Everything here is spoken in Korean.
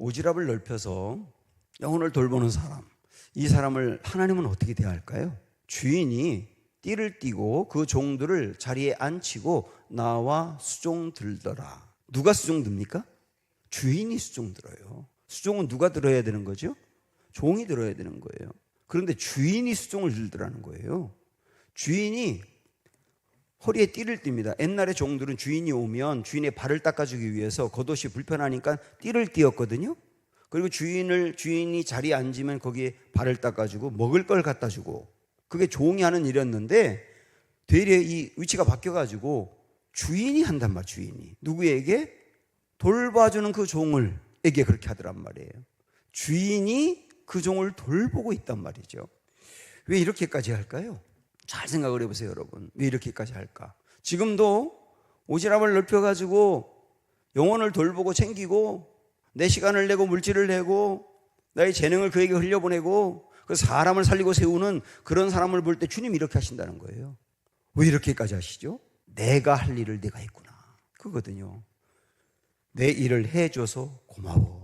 오지랖을 넓혀서 영혼을 돌보는 사람. 이 사람을 하나님은 어떻게 대할까요? 주인이 띠를 띠고 그 종들을 자리에 앉히고 나와 수종 들더라. 누가 수종 듭니까? 주인이 수종 들어요. 수종은 누가 들어야 되는 거죠? 종이 들어야 되는 거예요. 그런데 주인이 수종을 들더라는 거예요. 주인이 허리에 띠를 띱니다. 옛날에 종들은 주인이 오면 주인의 발을 닦아주기 위해서 겉옷이 불편하니까 띠를 띄었거든요. 그리고 주인을 주인이 자리에 앉으면 거기에 발을 닦아주고 먹을 걸 갖다 주고 그게 종이 하는 일이었는데 되려 이 위치가 바뀌어가지고 주인이 한단 말 주인이 누구에게 돌봐주는 그 종을 에게 그렇게 하더란 말이에요. 주인이 그 종을 돌보고 있단 말이죠. 왜 이렇게까지 할까요? 잘 생각을 해보세요, 여러분. 왜 이렇게까지 할까? 지금도 오지랖을 넓혀가지고 영혼을 돌보고 챙기고 내 시간을 내고 물질을 내고 나의 재능을 그에게 흘려보내고 그 사람을 살리고 세우는 그런 사람을 볼 때 주님 이렇게 하신다는 거예요. 왜 이렇게까지 하시죠? 내가 할 일을 내가 했구나. 그거든요. 내 일을 해줘서 고마워.